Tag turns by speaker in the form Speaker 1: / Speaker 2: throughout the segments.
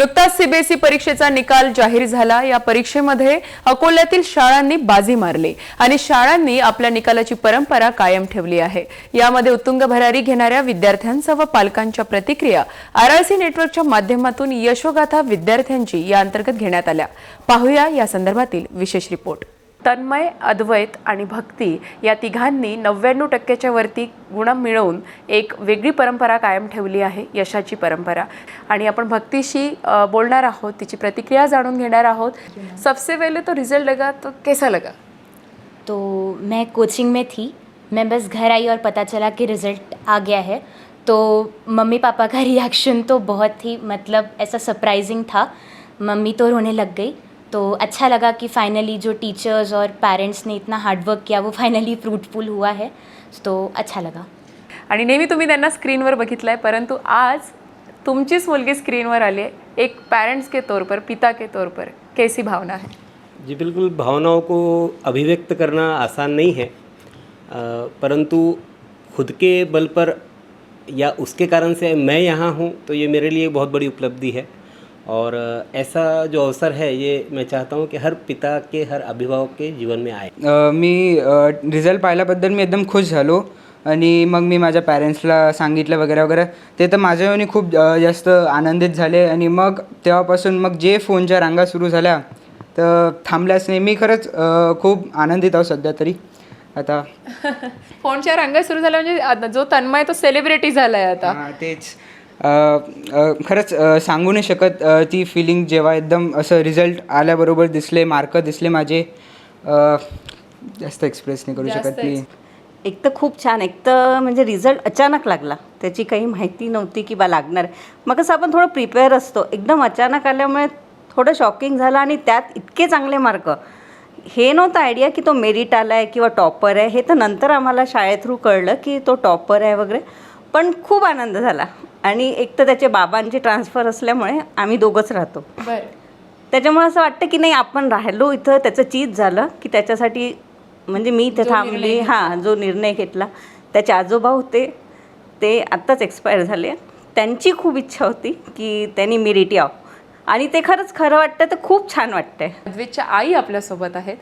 Speaker 1: नुकताच सीबीएसई परीक्षेचा निकाल जाहीर झाला. या परीक्षेमध्ये अकोल्यातील शाळांनी बाजी मारली आणि शाळांनी आपल्या निकालाची परंपरा कायम ठेवली आहे. यामध्ये उत्तुंग भरारी घेणाऱ्या विद्यार्थ्यांचा व पालकांच्या प्रतिक्रिया आरआयसी नेटवर्कच्या माध्यमातून यशोगाथा विद्यार्थ्यांची या अंतर्गत घेण्यात आल्या. पाहूया या संदर्भातील विशेष रिपोर्ट. तन्मय अद्वैत आणि भक्ती या तिघांनी नव्याण्णव टक्क्याच्या वरती गुण मिळवून एक वेगळी परंपरा कायम ठेवली आहे यशाची परंपरा. आणि आपण भक्तीशी बोलणार आहोत तिची प्रतिक्रिया जाणून घेणार आहोत. सबसे पहले तो रिजल्ट लगा तो कैसा लगा?
Speaker 2: तो मैं कोचिंग में थी मैं बस घर आई और पता चला कि रिज़ल्ट आ गया है। तो मम्मी पापा का रिएक्शन तो बहुत ही मतलब ऐसा सरप्राइजिंग था। मम्मी तो रोने लग गई। तो अच्छा लगा कि फाइनली जो टीचर्स और पेरेंट्स ने इतना हार्डवर्क किया वो फाइनली फ्रूटफुल हुआ है तो अच्छा लगा।
Speaker 1: आणि नेहमी तुम्ही त्यांना स्क्रीनवर बघितलंय परंतु आज तुमचीच मुलगी स्क्रीनवर आली आहे. एक पेरेंट्स के तौर पर पिता के तौर पर कैसी भावना है?
Speaker 3: जी बिल्कुल भावनाओं को अभिव्यक्त करना आसान नहीं है। परंतु खुद के बल पर या उसके कारण से मैं यहाँ हूँ तो ये मेरे लिए बहुत बड़ी उपलब्धि है। और ऐसा जो अवसर है ये मैं चाहता हूँ कि हर पिता के हर अभिभावक के जीवन में आए।
Speaker 4: मी रिझल्ट पाहिल्याबद्दल मी एकदम खुश झालो आणि मग मी माझ्या पॅरेंट्सला सांगितलं वगैरे वगैरे. ते तर माझ्यावर खूप जास्त आनंदित झाले आणि मग तेव्हापासून मग जे फोनच्या रांगा सुरू झाल्या तर थांबल्याच नाही मी खरंच खूप आनंदित आहो सध्या तरी. आता
Speaker 1: फोनच्या रांगा सुरू झाल्या म्हणजे आता जो तन्मय तो सेलिब्रिटी झालाय आता.
Speaker 4: हा, तेच. खरंच सांगू नाही शकत ती फिलिंग जेव्हा एकदम असं रिझल्ट आल्याबरोबर दिसले मार्क दिसले माझे. जास्त एक्सप्रेस नाही करू शकत मी
Speaker 5: एक तर खूप छान एक तर म्हणजे रिझल्ट अचानक लागला. त्याची काही माहिती नव्हती की बा लागणार. मग कसं आपण थोडं प्रिपेअर असतो. एकदम अचानक आल्यामुळे थोडं शॉकिंग झालं आणि त्यात इतके चांगले मार्क हे नव्हतं आयडिया की तो मेरिट आला आहे किंवा टॉपर आहे. हे तर नंतर आम्हाला शाळे थ्रू कळलं की तो टॉपर आहे वगैरे. पण खूप आनंद झाला. आणि एक तर त्याचे बाबांची ट्रान्सफर असल्यामुळे आम्ही दोघंच राहतो.
Speaker 1: बरं.
Speaker 5: त्याच्यामुळे असं वाटतं की नाही आपण राहिलो इथं त्याचं चीज झालं की त्याच्यासाठी म्हणजे मी इथे थांबली हां जो निर्णय घेतला. त्याचे आजोबा होते ते आत्ताच एक्सपायर झाले. त्यांची खूप इच्छा होती की त्यांनी मेरिट यावं आणि ते खरंच खरं वाटतं तर खूप छान वाटतंय.
Speaker 1: अद्वैतच्या आई आपल्यासोबत आहेत.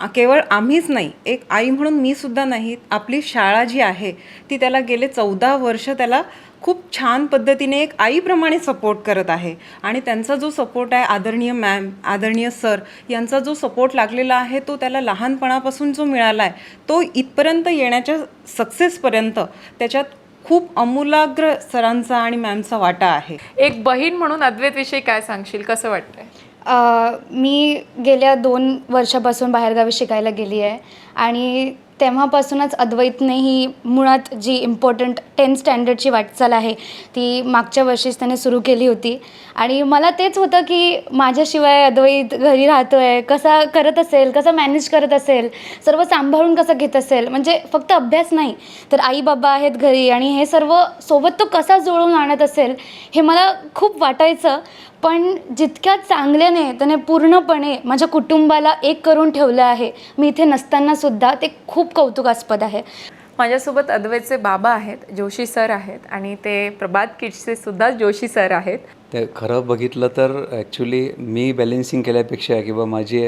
Speaker 6: केवळ आम्हीच नाही एक आई म्हणून मी सुद्धा नाही आपली शाळा जी आहे ती त्याला गेले चौदा वर्ष त्याला खूप छान पद्धतीने एक आईप्रमाणे सपोर्ट करत आहे. आणि त्यांचा जो सपोर्ट आहे आदरणीय मॅम आदरणीय सर यांचा जो सपोर्ट लागलेला आहे तो त्याला लहानपणापासून जो मिळाला आहे तो इथपर्यंत येण्याच्या सक्सेसपर्यंत त्याच्यात खूप अमूलाग्र सरांचा आणि मॅमचा वाटा आहे.
Speaker 1: एक बहीण म्हणून अद्वैतविषयी काय सांगशील? कसं वाटतंय?
Speaker 7: मी गेल्या दोन वर्षापासून बाहेरगावी शिकायला गेली आहे. आणि तेव्हापासूनच अद्वैतने ही मुळात जी इम्पॉर्टंट टेन्थ स्टँडर्डची वाटचाल आहे ती मागच्या वर्षीच त्याने सुरू केली होती. आणि मला तेच होतं की माझ्याशिवाय अद्वैत घरी राहतो आहे कसा करत असेल कसा मॅनेज करत असेल सर्व सांभाळून कसं घेत असेल म्हणजे फक्त अभ्यास नाही. तर आई बाबा आहेत घरी आणि हे सर्व सोबत तो कसा जुळवून आणत असेल हे मला खूप वाटायचं. पण जितक्या चांगल्याने त्याने पूर्णपणे माझ्या कुटुंबाला एक करून ठेवलं आहे मी इथे नसतानासुद्धा ते खूप कौतुकास्पद आहे.
Speaker 1: माझ्यासोबत अद्वैतचे बाबा आहेत जोशी सर आहेत आणि ते प्रभात किड्सचे सुद्धा जोशी सर आहेत.
Speaker 8: ते खरं बघितलं तर ॲक्च्युली मी बॅलेन्सिंग केल्यापेक्षा किंवा माझी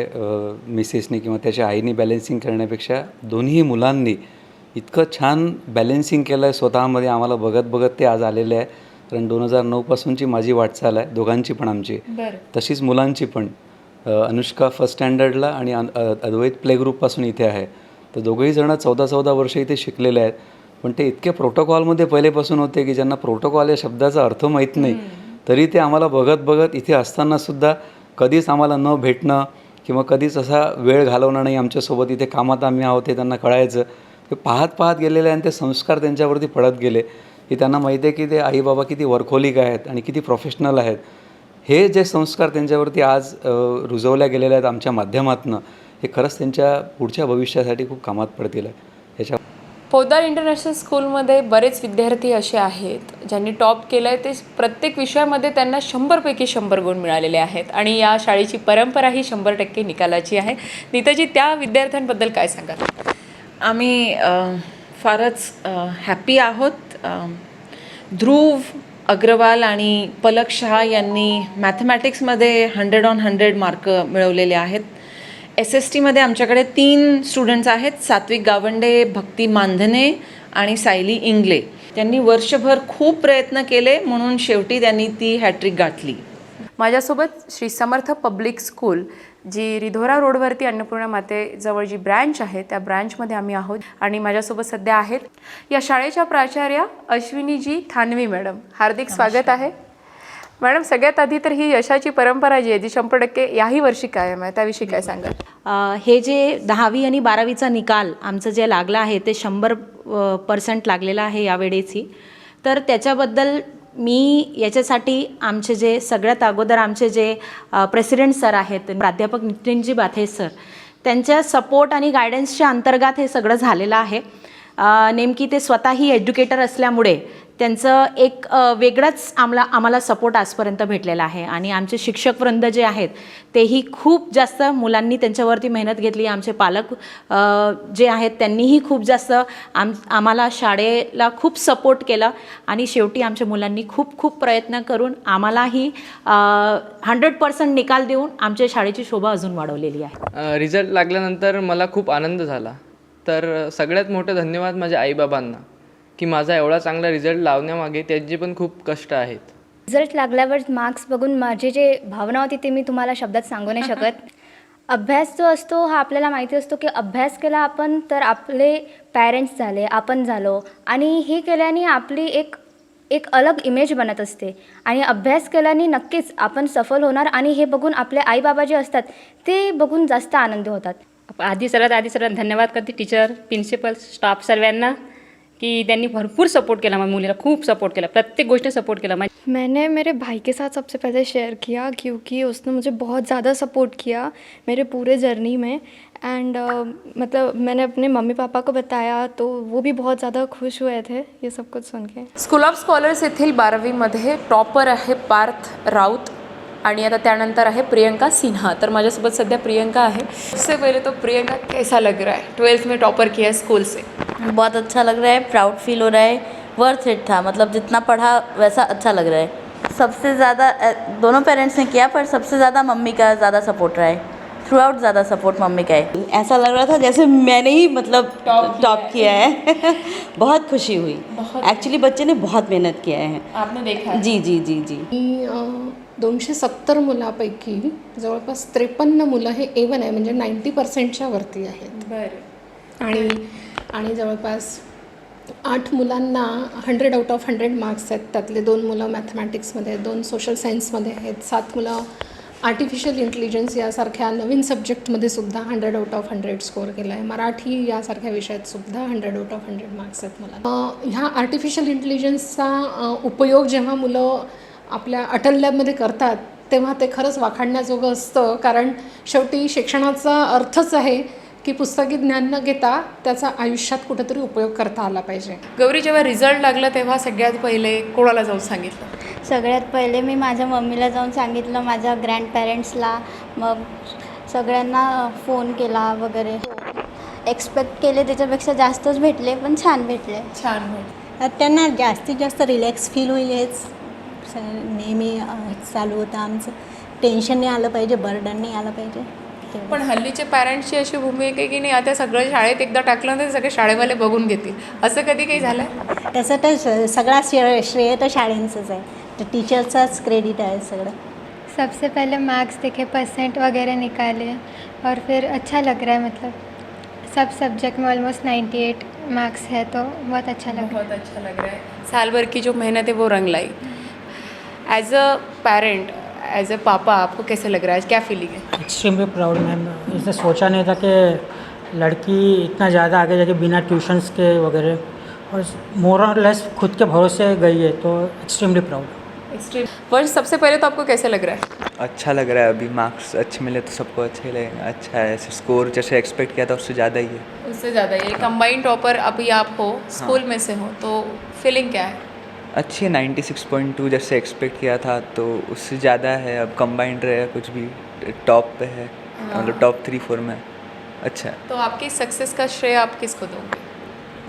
Speaker 8: मिसेसनी किंवा त्याच्या आईनी बॅलेन्सिंग करण्यापेक्षा दोन्ही मुलांनी इतकं छान बॅलेन्सिंग केलं आहे स्वतःमध्ये आम्हाला बघत बघत ते आज आलेले आहे. कारण दोन हजार नऊपासूनची माझी वाटचाल आहे दोघांची पण आमची. तशीच मुलांची पण. अनुष्का फर्स्ट स्टँडर्डला आणि अद्वैत प्ले ग्रुपपासून इथे आहे. तर दोघंही जणं चौदा चौदा वर्ष इथे शिकलेले आहेत. पण ते इतके प्रोटोकॉलमध्ये पहिलेपासून होते की ज्यांना प्रोटोकॉल या शब्दाचा अर्थ माहीत नाही तरी ते आम्हाला बघत बघत इथे असतानासुद्धा कधीच आम्हाला न भेटणं किंवा कधीच असा वेळ घालवणं नाही आमच्यासोबत. इथे कामात आम्ही आहोत हे त्यांना कळायचं. ते पाहत पाहत गेलेले आणि ते संस्कार त्यांच्यावरती पडत गेले. की त्यांना माहिती आहे की ते आई बाबा किती वर्खोलिक आहेत आणि किती प्रोफेशनल आहेत. हे जे संस्कार त्यांच्यावरती आज रुजवल्या गेलेले आहेत आमच्या माध्यमातनं हे खरंच त्यांच्या पुढच्या भविष्यासाठी खूप कामात पडतील. ह्याच्या
Speaker 1: पोद्दार इंटरनॅशनल स्कूलमध्ये बरेच विद्यार्थी असे आहेत ज्यांनी टॉप केलं आहे ते प्रत्येक विषयामध्ये त्यांना शंभरपैकी शंभर गुण मिळालेले आहेत आणि या शाळेची परंपरा ही शंभर टक्के निकालाची आहे. नीताजी त्या विद्यार्थ्यांबद्दल काय सांगाल?
Speaker 6: आम्ही फारच हॅपी आहोत. ध्रुव
Speaker 9: अग्रवाल आणि पलक शहा यांनी मॅथमॅटिक्समध्ये हंड्रेड ऑन हंड्रेड मार्क मिळवलेले आहेत. एस एस टीमध्ये आमच्याकडे तीन स्टुडंट्स आहेत सात्विक गावंडे भक्ती मानधने आणि सायली इंगले. त्यांनी वर्षभर खूप प्रयत्न केले म्हणून शेवटी त्यांनी ती हॅट्रिक गाठली.
Speaker 1: माझ्यासोबत श्री समर्थ पब्लिक स्कूल जी रिधोरा रोडवरती अन्नपूर्णा मातेजवळ जी ब्रँच आहे त्या ब्रँचमध्ये आम्ही आहोत आणि माझ्यासोबत सध्या आहेत या शाळेच्या प्राचार्या अश्विनीजी थानवी मॅडम. हार्दिक स्वागत आहे. मॅडम सगळ्यात आधी तर ही यशाची परंपरा जी आहे जी शंभर टक्के याही वर्षी कायम आहे त्याविषयी काय सांगाल?
Speaker 10: हे जे दहावी आणि बारावीचा निकाल आमचं जे लागला आहे ते शंभर पर्सेंट लागलेलं आहे यावेळेसही. तर त्याच्याबद्दल मी याच्यासाठी आमचे जे सगळ्यात अगोदर आमचे जे प्रेसिडेंट सर आहेत प्राध्यापक नितीनजी बाथे सर त्यांच्या सपोर्ट आणि गायडन्सच्या अंतर्गत हे सगळं झालेलं आहे. नेमकी ते स्वतःही एज्युकेटर असल्यामुळे त्यांचं एक वेगळाच वेगळंच आम्हाला आम्हाला सपोर्ट आजपर्यंत भेटलेला आहे. आणि आमचे शिक्षकवृंद जे आहेत तेही खूप जास्त मुलांनी त्यांच्यावरती मेहनत घेतली. आमचे पालक जे आहेत त्यांनीही खूप जास्त आम आम्हाला शाळेला खूप सपोर्ट केला. आणि शेवटी आमच्या मुलांनी खूप खूप प्रयत्न करून आम्हालाही हंड्रेड पर्सेंट निकाल देऊन आमच्या शाळेची शोभा अजून वाढवलेली आहे.
Speaker 11: रिझल्ट लागल्यानंतर मला खूप आनंद झाला. तर सगळ्यात मोठं धन्यवाद माझ्या आईबाबांना. की माझा एवढा चांगला रिझल्ट लावण्यामागे त्यांचे पण खूप कष्ट आहेत.
Speaker 12: रिझल्ट लागल्यावर मार्क्स बघून माझी जे भावना होती ते मी तुम्हाला शब्दात सांगू नाही शकत. अभ्यास जो असतो हा आपल्याला माहिती असतो की अभ्यास केला आपण तर आपले पॅरेंट्स झाले आपण झालो. आणि हे केल्याने आपली एक एक अलग इमेज बनत असते. आणि अभ्यास केल्याने नक्कीच आपण सफल होणार आणि हे बघून आपले आईबाबा जे असतात ते बघून जास्त आनंदी होतात.
Speaker 13: आधी सर्वात आधी सर्वात धन्यवाद करते टीचर प्रिन्सिपल स्टाफ सर्वांना. की त्यांनी भरपूर सपोर्ट केला माझ्या मुलीला खूप सपोर्ट केला प्रत्येक गोष्ट सपोर्ट केला. माझ्या
Speaker 14: मैंने मेरे भाई के साथ सबसे पहले शेयर किया क्योंकि उसने मुझे बहुत ज़्यादा सपोर्ट किया मेरे पूरे जर्नी में. एंड uh, मतलब मैंने अपने मम्मी पापा को बताया तो वो भी बहुत ज़्यादा खुश हुए थे ये सब कुछ सुन के.
Speaker 1: स्कूल ऑफ़ स्कॉलर्स येथील बारावीमध्ये टॉपर आहे पार्थ राऊत. आणि आता त्यानंतर आहे प्रियंका सिन्हा. तर माझ्यासोबत सध्या प्रियंका आहे. सबसे पहिले तो प्रियंका कैसा लग रहा है? ट्वेल्थ में टॉपर किया है स्कूल से.
Speaker 15: बहुत अच्छा लग रहा है प्राउड फील हो रहा है वर्थ इट था। मतलब जितना पढ़ा वैसा अच्छा लग रहा है। सबसे ज़्यादा दोनों पेरेंट्स ने किया पर सबसे ज़्यादा मम्मी का ज़्यादा सपोर्ट रहा है। थ्रू आउट ज़्यादा सपोर्ट मम्मी का है।
Speaker 16: ऐसा लग रहा था जैसे मैंने ही मतलब टॉप किया है। बहुत खुशी हुई। एक्चुअली बच्चे ने बहुत मेहनत किया है।
Speaker 1: आपने देखा
Speaker 16: जी जी जी जी।
Speaker 14: मी दोनशे सत्तर मुलापैकी जवळपास त्रेपन्न मुलं हे ए वन आहे म्हणजे नाईंटी पर्सेंटच्या वरती आहेत.
Speaker 1: बरं.
Speaker 14: आणि आणि जवळपास आठ मुलांना hundred out of hundred marks आहेत. त्यातले दोन मुलं मॅथमॅटिक्समध्ये आहेत दोन सोशल सायन्समध्ये आहेत सात मुलं आर्टिफिशियल इंटेलिजन्स यासारख्या नवीन सब्जेक्टमध्ये सुद्धा hundred out of hundred score केला आहे मराठी यासारख्या विषयात सुद्धा hundred out of hundred marks आहेत मला. ह्या आर्टिफिशियल इंटेलिजन्सचा उपयोग जेव्हा मुलं आपल्या अटल लॅबमध्ये करतात तेव्हा ते खरंच वाखाणण्याजोगं असतं. कारण शेवटी शिक्षणाचा अर्थच आहे की पुस्तकी ज्ञान न घेता त्याचा आयुष्यात कुठेतरी उपयोग करता आला पाहिजे.
Speaker 1: गौरी जेव्हा रिझल्ट लागला तेव्हा सगळ्यात पहिले कोणाला जाऊन सांगितलं?
Speaker 12: सगळ्यात पहिले मी माझ्या मम्मीला जाऊन सांगितलं माझ्या ग्रँडपॅरेंट्सला मग सगळ्यांना फोन केला वगैरे. एक्सपेक्ट केले त्याच्यापेक्षा जास्तच भेटले पण छान भेटले.
Speaker 1: छान भेट
Speaker 15: त्यांना जास्तीत जास्त रिलॅक्स फील होईल हेच. नेहमी चालू होतं आमचं. टेन्शन नाही आलं पाहिजे बर्डन नाही आलं पाहिजे.
Speaker 1: पण हल्लीचे पॅरेंट्सची अशी भूमिका आहे की नाही आता सगळं शाळेत एकदा टाकलं ना ते सगळे शाळेवाले बघून घेतील. असं कधी काही झालं
Speaker 15: तसं तर स- सगळा श्रेय श्रेय तर शाळेंचंच आहे. तर टीचरचाच क्रेडिट आहे सगळं
Speaker 14: सबसे पहले मार्क्स देखे परसेंट वगैरह निकाले और फिर अच्छा लग रहा है मतलब सब सब्जेक्ट में ऑलमोस्ट 98 मार्क्स है तो बहुत अच्छा लग रहा है।
Speaker 1: बहुत अच्छा लग रहा है। साल भर की जो मेहनत है वो रंग लाई। As a parent as a papa आपको कैसे लग रहा है? क्या फीलिंग है?
Speaker 17: एक्सट्रीमली प्राउड मैम इसने सोचा नहीं था कि लड़की इतना ज़्यादा आगे जाके बिना ट्यूशन्स के वगैरह और मोर और लेस खुद के भरोसे गई है तो एक्सट्रीमली प्राउड
Speaker 1: एक्सट्रीम वर्ष सबसे पहले तो आपको कैसे लग रहा है?
Speaker 18: अच्छा लग रहा है अभी मार्क्स अच्छे मिले तो सबको अच्छे लगेंगे अच्छा है ऐसे स्कोर जैसे एक्सपेक्ट किया था उससे ज़्यादा ही है।
Speaker 1: उससे ज़्यादा ये कंबाइंड टॉपर अभी आप हो स्कूल हाँ। में से हो तो फीलिंग क्या है?
Speaker 18: अच्छी है नाइन्टी सिक्स पॉइंट टू जैसे एक्सपेक्ट किया था तो उससे ज़्यादा है। अब कंबाइंड रहे कुछ भी टॉप पे है। मतलब हाँ। टॉप थ्री फोर में। अच्छा।
Speaker 1: तो आपकी सक्सेस का श्रेय आप किसको दोगे?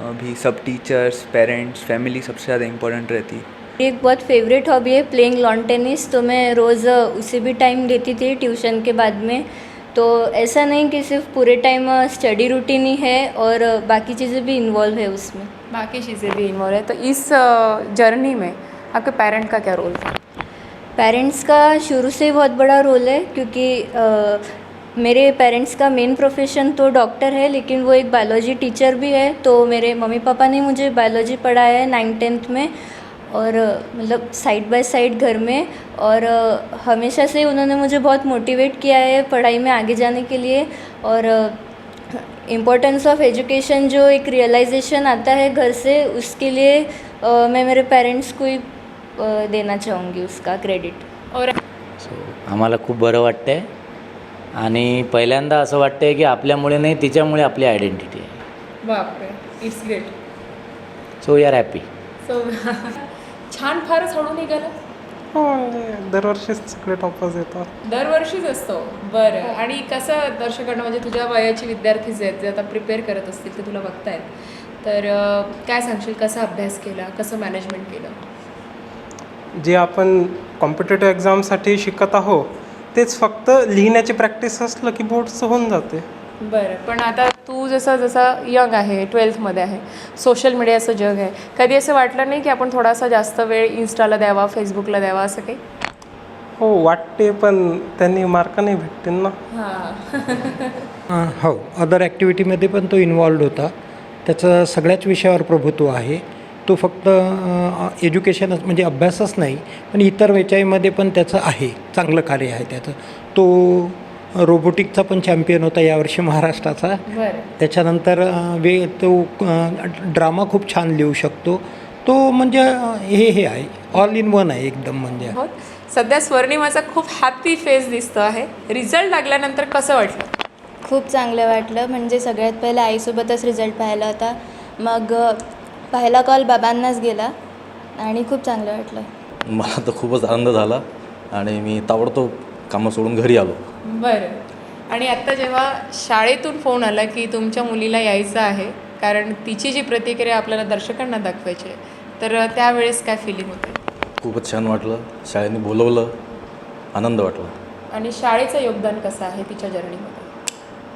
Speaker 18: अभी सब टीचर्स पेरेंट्स फैमिली सबसे ज़्यादा इम्पोर्टेंट रहती है।
Speaker 5: एक बहुत फेवरेट हॉबी है प्लेइंग लॉन टेनिस तो मैं रोज़ उसे भी टाइम देती थी ट्यूशन के बाद में। तो ऐसा नहीं कि सिर्फ़ पूरे टाइम स्टडी रूटीन ही है और बाकी चीज़ें भी इन्वॉल्व है उसमें।
Speaker 1: बाकी चीज़ें भी इन्वॉल्व है। तो इस जर्नी में आपके पेरेंट का क्या रोल था?
Speaker 5: पेरेंट्स का शुरू से ही बहुत बड़ा रोल है क्योंकि अ, मेरे पेरेंट्स का मेन प्रोफेशन तो डॉक्टर है लेकिन वो एक बायोलॉजी टीचर भी है। तो मेरे मम्मी पापा ने मुझे बायोलॉजी पढ़ाया है नाइन टेंथ में। और मतलब साइड बाय साइड घर में। और हमेशा से उन्होंने मुझे बहुत मोटिवेट किया है पढ़ाई में आगे जाने के लिए। और इम्पोर्टेंस ऑफ एजुकेशन जो एक रियलाइजेशन आता है घर से उसके लिए मैं मेरे पेरेंट्स को ही देना चाहूँगी उसका क्रेडिट
Speaker 1: और
Speaker 17: सो आम्हाला खूप बरं वाटतं आहे आणि पहिल्यांदा असं वाटतं आहे की आपल्यामुळे नाही तिच्यामुळे आपली आयडेंटिटी आहे.
Speaker 1: बापरे it's great
Speaker 17: so we are happy
Speaker 1: so छान फारच हळू निघालं?
Speaker 19: हो म्हणजे दरवर्षीच सगळे टॉपर्स येतात.
Speaker 1: दरवर्षीच असतो. बरं. आणि कसं दर्शकांना म्हणजे तुझ्या वयाची विद्यार्थी जे आहेत जे आता प्रिपेअर करत असतील ते तुला बघतायत. तर अं, काय सांगशील? कसा अभ्यास केला? कसं मॅनेजमेंट केलं?
Speaker 19: जे आपण कॉम्पिटेटिव्ह एक्झामसाठी शिकत आहो तेच फक्त लिहिण्याची प्रॅक्टिस असलं की बोर्डचं होऊन जाते.
Speaker 1: बरं. पण आता तू जसं जसं यंग आहे ट्वेल्थमध्ये आहे सोशल मीडियाचं जग आहे कधी असं वाटलं नाही की आपण थोडासा जास्त वेळ इन्स्टाला द्यावा फेसबुकला द्यावा असं काही?
Speaker 19: हो वाटते पण त्यांनी मार्क नाही भेटतील ना.
Speaker 1: हां.
Speaker 20: हो अदर ॲक्टिव्हिटीमध्ये पण तो इन्वॉल्ड होता. त्याचं सगळ्याच विषयावर प्रभुत्व आहे. तो फक्त एज्युकेशनच म्हणजे अभ्यासच नाही पण इतर वेचाईमध्ये पण त्याचं आहे. चांगलं कार्य आहे त्याचं. तो रोबोटिकचा पण चॅम्पियन होता यावर्षी महाराष्ट्राचा.
Speaker 1: बरं.
Speaker 20: त्याच्यानंतर वे तो ड्रामा खूप छान लिहू शकतो. तो म्हणजे हे हे आहे. ऑल इन वन आहे एकदम म्हणजे.
Speaker 1: हो. सध्या स्वर्णिमाचा खूप हॅपी फेस दिसतो आहे. रिझल्ट लागल्यानंतर कसं वाटलं?
Speaker 5: खूप चांगलं वाटलं. म्हणजे सगळ्यात पहिलं आईसोबतच रिझल्ट पाहिला होता. मग पहिला कॉल बाबांनाच गेला आणि खूप चांगलं वाटलं.
Speaker 3: मला तर खूपच आनंद झाला आणि मी ताबडतोब कामं सोडून घरी आलो.
Speaker 1: बरं. आणि आत्ता जेव्हा शाळेतून फोन आला की तुमच्या मुलीला यायचं आहे कारण तिची जी प्रतिक्रिया आपल्याला दर्शकांना दाखवायची आहे तर त्यावेळेस काय फिलिंग होते?
Speaker 3: खूपच छान वाटलं. शाळेने बोलवलं आनंद वाटला.
Speaker 1: आणि शाळेचं योगदान कसं आहे तिच्या जर्नीमध्ये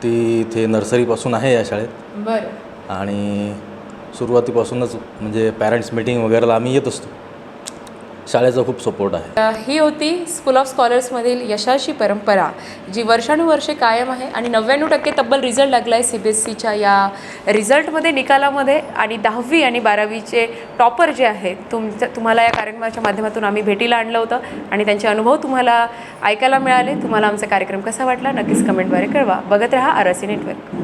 Speaker 3: ती इथे नर्सरीपासून आहे या शाळेत.
Speaker 1: बरं.
Speaker 3: आणि सुरुवातीपासूनच म्हणजे पॅरेंट्स मिटिंग वगैरेला आम्ही येत असतो. शाळेचा खूप सपोर्ट आहे.
Speaker 1: ही होती स्कूल ऑफ स्कॉलर्समधील यशाची परंपरा जी वर्षानुवर्षे कायम आहे आणि नव्याण्णव टक्के तब्बल रिझल्ट लागला आहे सी बी एस सीच्या या रिझल्टमध्ये निकालामध्ये आणि दहावी आणि बारावीचे टॉपर जे आहेत तुमच्या तुम्हाला या कार्यक्रमाच्या माध्यमातून आम्ही भेटीला आणलं होतं आणि त्यांचे अनुभव तुम्हाला ऐकायला मिळाले. तुम्हाला आमचा कार्यक्रम कसा वाटला नक्कीच कमेंटद्वारे कळवा. बघत राहा आरसी नेटवर्क